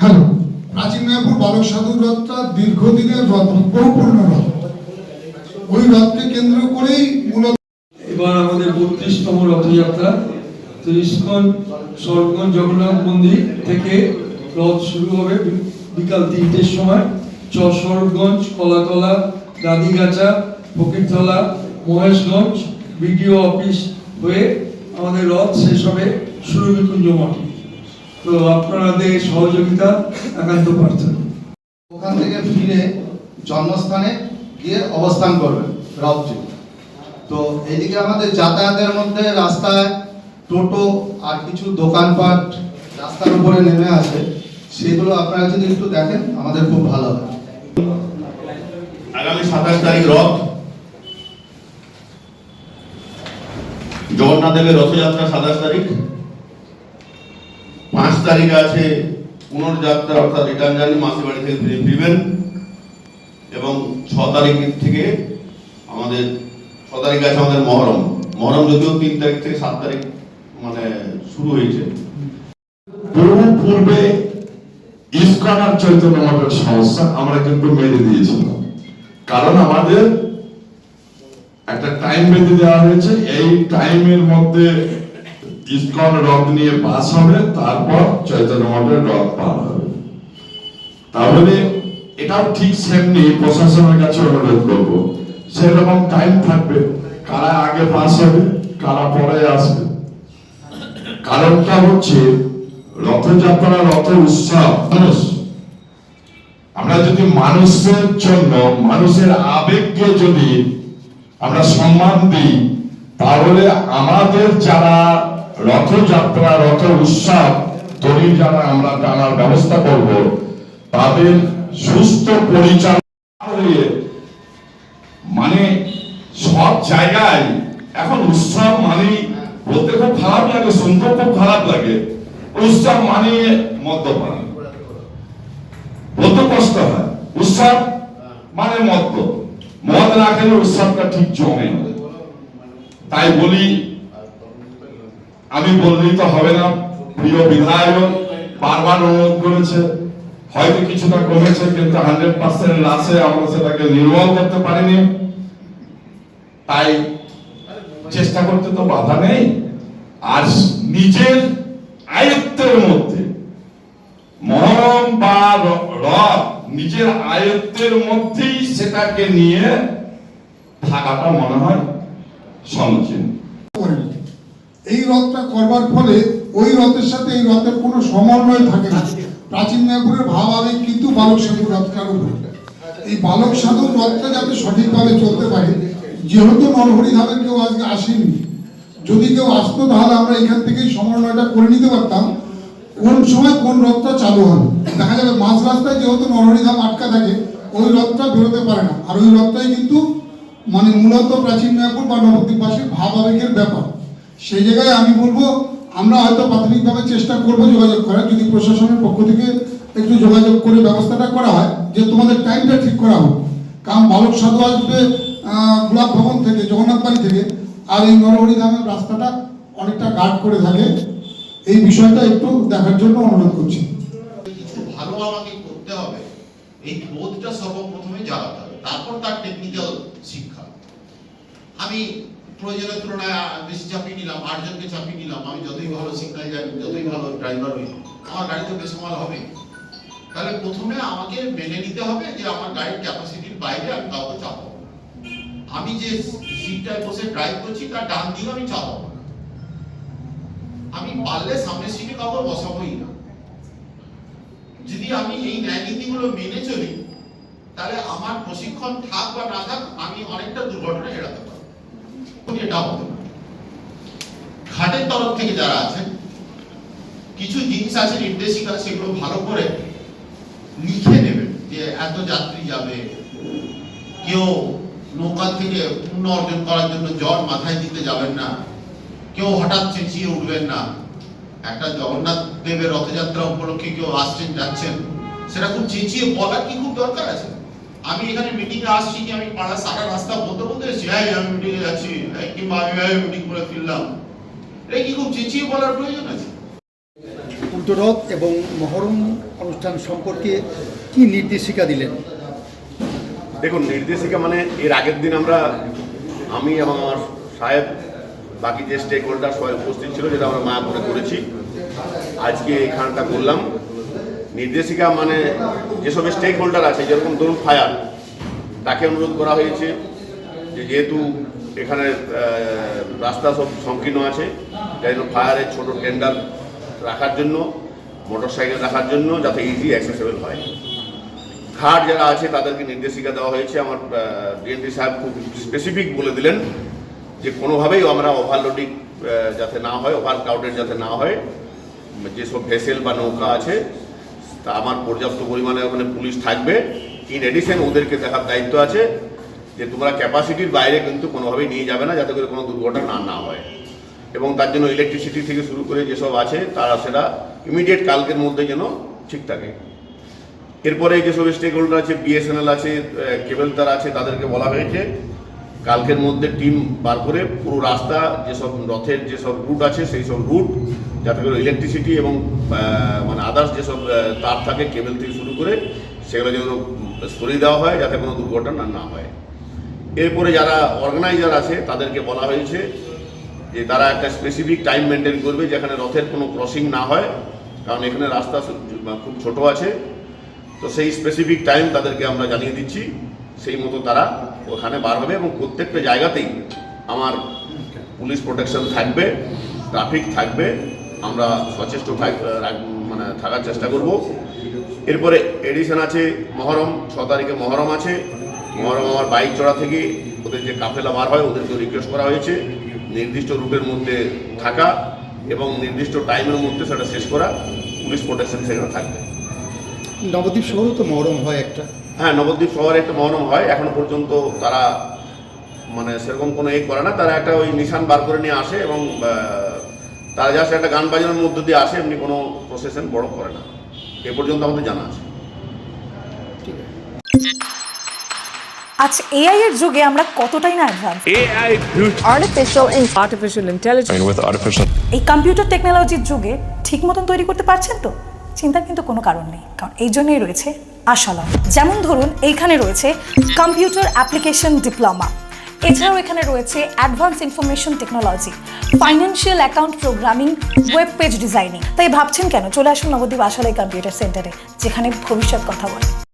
Hello প্রাচীন মেয়াপুর বালক সাধুর রথটা দীর্ঘদিনের রথ বহু পুরনো রথ। ওই রথকে কেন্দ্র করেই মূলত এবার আমাদের বত্রিশতম রথযাত্রা। তো ইস্কন জগন্নাথ মন্দির থেকে রথ শুরু হবে বিকাল তিনটের সময়। চশোরগঞ্জ কলাতলা গাদিগাছা ফকিরতলা, মহেশগঞ্জ, বিডিও অফিস হয়ে আমাদের রথ শেষ হবে সুরবিকুঞ্জ মঠে। তো আপনাদের সহযোগিতা একান্ত প্রার্থনা। ওখান থেকে ফিরে জন্মস্থানে গিয়ে অবস্থান করবেন রাউজি তো এইদিকে আমাদের যাতায়াতের মধ্যে রাস্তায় টোটো আর কিছু দোকানপাট রাস্তার উপরে নেমে আসে সেগুলো আপনারা যদি একটু দেখেন আমাদের খুব ভালো হয় আগামী সাতাশ তারিখ রথ। জগন্নাথ দেবের রথযাত্রা সাতাশ তারিখ। তারিখে আছে, পুনর্যাত্রা অর্থাৎ রিটার্ন জার্নি মাসির বাড়ি থেকে ফিরে ফিরবেন। এবং ছ তারিখ থেকে আমাদের, ছ তারিখ আছে আমাদের মহরম। মহরম যদিও তিন তারিখ থেকে সাত তারিখ মানে শুরু হয়েছে। বহু পূর্বে ইস্কন আর চৈতন্য মঠের সমস্যা আমরা কিন্তু মেনে দিয়েছিলাম। কারণ আমাদের একটা টাইম বেঁধে দেওয়া হয়েছে। এই টাইমের মধ্যে ইস্কন রথ নিয়ে পাস হবে, তারপর চৈতন্য মঠের রথ পার হবে। তাহলে এটাও ঠিক সেমনি প্রশাসনের কাছে অনুরোধ করব, সেরকম টাইম থাকবে, কারা আগে পাস হবে, কারা পরে আসবে। কারণটা হচ্ছে, রথযাত্রা রথ উৎসব, মানুষ। আমরা যদি মানুষের জন্য, মানুষের আবেগকে যদি আমরা সম্মান দিই, তাহলে আমাদের যারা রথযাত্রা রথ উৎসব দড়ি যারা আমরা টানার ব্যবস্থা করব। তাদের সুস্থ পরিচালনা মানে সব জায়গায় এখন উৎসব মানে বলতে খুব খারাপ লাগে শুনতে খুব খারাপ লাগে। উৎসব মানে মদ্যপান। বলতে কষ্ট হয়। উৎসব মানে মদ্য। মদ না খেলে উৎসবটা ঠিক জমে তাই বলি আমি বললেই তো হবে না। প্রিয় বিধায়ক বারবার অনুরোধ করেছে, হয়তো কিছুটা কমেছে, কিন্তু হান্ড্রেড পার্সেন্ট লাসে আমরা সেটাকে নির্মল করতে পারিনি। তাই চেষ্টা করতে তো বাধা নেই। আর নিজের আয়ত্তের মধ্যে মরম বা র- রথ নিজের আয়ত্তের মধ্যেই সেটাকে নিয়ে থাকাটা মনে হয় সমীচীন এই রথটা করবার ফলে ওই রথের সাথে এই রথের কোনো সমন্বয় থাকে না। প্রাচীন মেয়াপুরের ভাব আবেগ কিন্তু বালক সাধু রথটার উপরে। এই বালক সাধুর রথটা যাতে সঠিকভাবে চলতে পারে যেহেতু নরহরি ধামের কেউ আজকে আসেনি যদি কেউ আসতো তাহলে আমরা এখান থেকেই সমন্বয়টা করে নিতে পারতাম কোন সময় কোন রথটা চালু হবে। দেখা যাবে মাঝ রাস্তায় যেহেতু নরহরি ধাম আটকা থাকে ওই রথটা বেরোতে পারে না। আর ওই রথটাই কিন্তু মানে মূলত প্রাচীন মেয়াপুর বা নবদ্বীপবাসীর ভাব আবেগের ব্যাপার। সেই জায়গায় আমি বলব, আমরা হয়তো প্রাথমিকভাবে চেষ্টা করব যোগাযোগ করার, যদি প্রশাসনের পক্ষ থেকে একটু যোগাযোগ করে ব্যবস্থাটা করা হয়, যে তোমাদের টাইমটা ঠিক করা হোক। কারণ বালক সাধু আসবে গোলাপ ভবন থেকে, জগন্নাথ বাড়ি থেকে, আর এই নরহরি ধামের রাস্তাটা অনেকটা গার্ড করে থাকে। এই বিষয়টা একটু দেখার জন্য অনুরোধ করছি। কিছু ভালো আমাকে করতে হবে। এই বোধটা সর্বপ্রথমে জাগাতে হবে। তারপর তার টেকনিক্যাল শিক্ষা। আমি প্রয়োজনের তুলনায় বেশি চাপিয়ে নিলাম আটজনকে চাপিয়ে নিলাম আমি যতই ভালো সিগন্যাল জানি যতই ভালো ড্রাইভার হই আমার গাড়ি তো বেসামাল হবে। তাহলে প্রথমে আমাকে মেনে নিতে হবে যে আমার গাড়ির ক্যাপাসিটির বাইরে আমি কাউকে চাপাবো আমি যে সিটটায় বসে ড্রাইভ করছি তার ডান দিকে আমি চাপাবো। আমি পারলে সামনের সিটে কাউকে বসাবোই না। যদি আমি এই ন্যায় নীতিগুলো মেনে চলি তাহলে আমার প্রশিক্ষণ থাক বা না থাক আমি অনেকটা দুর্ঘটনা এড়াতে ঘাটের তরফ থেকে যারা আছেন, কিছু জিনিস আছে, নির্দেশিকা, সেগুলো ভালো করে লিখে নেবেন যে এত যাত্রী যাবে। কেউ নৌকা থেকে পূর্ণ অর্জন করার জন্য জল মাথায় দিতে যাবেন না। কেউ হঠাৎ চেঁচিয়ে উঠবেন না। একটা জগন্নাথ দেবের রথযাত্রা উপলক্ষে কেউ আসছেন, যাচ্ছেন, সেটা খুব চেঁচিয়ে বলার কি খুব দরকার আছে? আমি এখানে মিটিং এ আসছি কি আমি পাড়া সারা রাস্তা বলতে বলতে এসেছি এই আমি মিটিং এ যাচ্ছি। এই কিংবা আমি মিটিং করে ফিরলাম। এটা কি খুব চেঁচিয়ে বলার প্রয়োজন আছে? রথ এবং মহরম অনুষ্ঠান সম্পর্কে কি নির্দেশিকা দিলেন? দেখুন নির্দেশিকা মানে এর আগের দিন আমরা আমি এবং আমার সাহেব বাকি যে স্টেক হোল্ডার সবাই উপস্থিত ছিল যেটা আমরা মায়াপুরে করেছি। আজকে এখানটা করলাম। নির্দেশিকা মানে যেসব স্টেক হোল্ডার আছে, যেরকম ধরুন ফায়ার, তাকে অনুরোধ করা হয়েছে যে যেহেতু এখানে রাস্তা সব সংকীর্ণ আছে যাই জন্য ফায়ারের ছোটো টেন্ডার রাখার জন্য মোটর সাইকেল রাখার জন্য যাতে ইজি অ্যাক্সেসেবল হয়। ঘাট যারা আছে, তাদেরকে নির্দেশিকা দেওয়া হয়েছে। আমার ডিএনটি সাহেব খুব স্পেসিফিক বলে দিলেন যে কোনোভাবেই আমরা ওভারলোডিং যাতে না হয় ওভার ক্রাউডেড যাতে না হয়, যেসব ভেসেল বা নৌকা আছে তা আমার পর্যাপ্ত পরিমাণে ওখানে পুলিশ থাকবে। ইন এডিশন ওদেরকে দেখার দায়িত্ব আছে যে তোমরা ক্যাপাসিটির বাইরে কিন্তু কোনোভাবেই নিয়ে যাবে না, যাতে করে কোনো দুর্ঘটনা না হয়। এবং তার জন্য ইলেকট্রিসিটি থেকে শুরু করে যেসব আছে, তারা সেটা ইমিডিয়েট কালকের মধ্যে যেন ঠিক থাকে। এরপরে যেসব স্টেক হোল্ডার আছে বিএসএনএল আছে কেবল তার আছে, তাদেরকে বলা হয়েছে, কালকের মধ্যে টিম বার করে পুরো রাস্তা, যেসব রথের যেসব রুট আছে, সেই সব রুট যাতে করে ইলেকট্রিসিটি এবং মানে আদার্স যেসব তার থাকে কেবল থেকে শুরু করে সেগুলো যেন সরিয়ে দেওয়া হয়, যাতে কোনো দুর্ঘটনা না হয়। এরপরে যারা অর্গানাইজার আছে, তাদেরকে বলা হয়েছে যে তারা একটা স্পেসিফিক টাইম মেনটেন করবে, যেখানে রথের কোনো ক্রসিং না হয়, কারণ এখানে রাস্তা খুব ছোট আছে। তো সেই স্পেসিফিক টাইম তাদেরকে আমরা জানিয়ে দিচ্ছি, সেই মতো তারা ওখানে বার হবে এবং প্রত্যেকটা জায়গাতেই আমার পুলিশ প্রোটেকশন থাকবে ট্রাফিক থাকবে। আমরা সচেষ্ট মানে থাকার চেষ্টা করব। এরপরে এডিশন আছে মহরম ছ তারিখে মহরম আছে। মহরম আমার বাইক চড়া থেকে ওদের যে কাফেলা বার হয় ওদেরকে রিকোয়েস্ট করা হয়েছে। নির্দিষ্ট রুটের মধ্যে থাকা এবং নির্দিষ্ট টাইমের মধ্যে সেটা শেষ করা। পুলিশ প্রোটেকশন সেখানে থাকবে। নবদ্বীপ শহরও তো মহরম হয় একটা? হ্যাঁ নবদ্বীপ শহরে একটা মহরম হয়। এখনও পর্যন্ত তারা মানে সেরকম কোনো এ করে না। তারা একটা ওই নিশান বার করে নিয়ে আসে এবং তারা জাস্ট একটা গান বাজানোর মধ্য দিয়ে আসে এমনি কোনো প্রসেশন বড় করে না। এ পর্যন্ত আমাদের জানা আছে। আজ এআই এর যুগে আমরা কতটাই না advance AI artificial in- artificial intelligence. I mean, এই কম্পিউটার টেকনোলজির যুগে ঠিক মতন তৈরি করতে পারছেন তো? চিন্তার কিন্তু কোনো কারণ নেই কারণ এই জন্যই রয়েছে আশালম যেমন ধরুন এইখানে রয়েছে কম্পিউটার অ্যাপ্লিকেশন ডিপ্লোমা এছাড়াও এখানে রয়েছে advance information technology financial account programming web page designing তাই ভাবছেন কেন? চলে আসুন নবদ্বীপ আশালয় কম্পিউটার সেন্টারে যেখানে ভবিষ্যৎ কথা বলে।